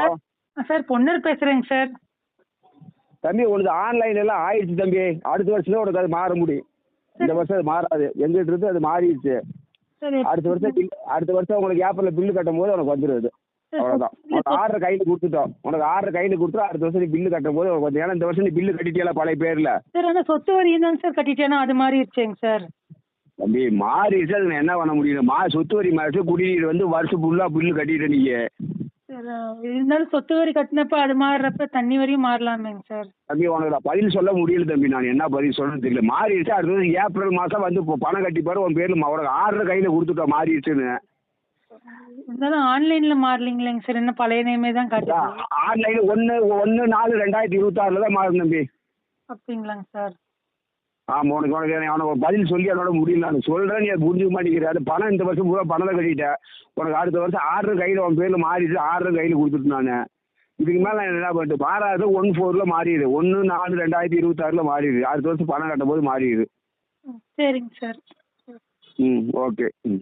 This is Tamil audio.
சார்? சார் பொன்னர் பேசுறேங்க சார். தம்பி உனக்கு ஆன்லைன் எல்லாம் ஆயிடுச்சு தம்பி. அடுத்த வருஷம் தான் உனக்கு அது மாற முடியும் இந்த வருஷம் அது மாறாது. எங்கிட்ட இருந்து அது மாறிடுச்சு. அடுத்த வருஷம் பில் அடுத்த வருஷம் உங்களுக்கு ஏப்ரலில் பில்லு கட்டும் போது உனக்கு வந்துடும் அது அவ்வளோதான் உனக்கு ஆர்டர் கையில் கொடுத்துட்டோம். உனக்கு ஆர்டர் கையில் கொடுத்தா அடுத்த வருஷம் நீ பில்லு கட்டும் போது உனக்கு வந்து ஏன்னா இந்த வருஷம் நீ பில்லு கட்டிட்டியல பழைய பேரில். சார் அந்த சொத்து வரி தாங்க சார் கட்டிட்டேன்னா அது மாறிடுச்சேங்க சார். தம்பி மாறிடுச்சு அது நான் என்ன பண்ண முடியும்? மா சொத்து வரி மாறிச்சு குடிநீர் வந்து வருஷம் ஃபுல்லாக பில்லு கட்டிட்ட நீங்கள் சார் இருந்தாலும் சொத்து வரி கட்டினப்ப அது மாறுறப்ப தண்ணி வரியும் மாறலாமேங்க சார். தம்பி உனக்கு நான் பதில் சொல்ல முடியல தம்பி. நான் என்ன பதில் சொல்றது தெரியல. மாறிடுச்சு. அடுத்தது ஏப்ரல் மாதம் வந்து இப்போ பணம் கட்டி பாரு உன் பேரில் உனக்கு ஆர்டர் கையில் கொடுத்துட்டோம். மாறிடுச்சுன்னு. இருந்தாலும் ஆன்லைன்ல மாறலீங்களேங்க சார். என்ன பழைய நேமே தான் காட்டுது ஆன்லைன் ஒன்று ஒன்று நாலு ரெண்டாயிரத்தி இருபத்தாறில் தான் மாறும் தம்பி. அப்படிங்களாங்க சார். ஆமாம் உனக்கு உனக்கு அவனுக்கு ஒரு பதில் சொல்லி அதோட முடியல. நான் சொல்கிறேன் நீ அதை புரிஞ்சுக்க மாட்டேங்கிற. அது பணம் இந்த வருஷம் பூரா பணம் தான் கட்டிட்டேன் உனக்கு அடுத்த வருஷம் ஆர்டர் கையில் உன் பேரில் மாறிடுச்சு ஆர்டர் கையில் கொடுத்துட்டு நான். இதுக்கு மேலே நான் என்ன பண்ணிட்டு மாறாது ஒன் ஃபோரில் மாறிடுது ஒன்று நாலு ரெண்டாயிரத்தி இருபத்தாறில் மாறிடுது அடுத்த வருஷம் பணம் கட்டும் போது மாறிடுது சரிங்க சார். ம் ஓகே. ம்.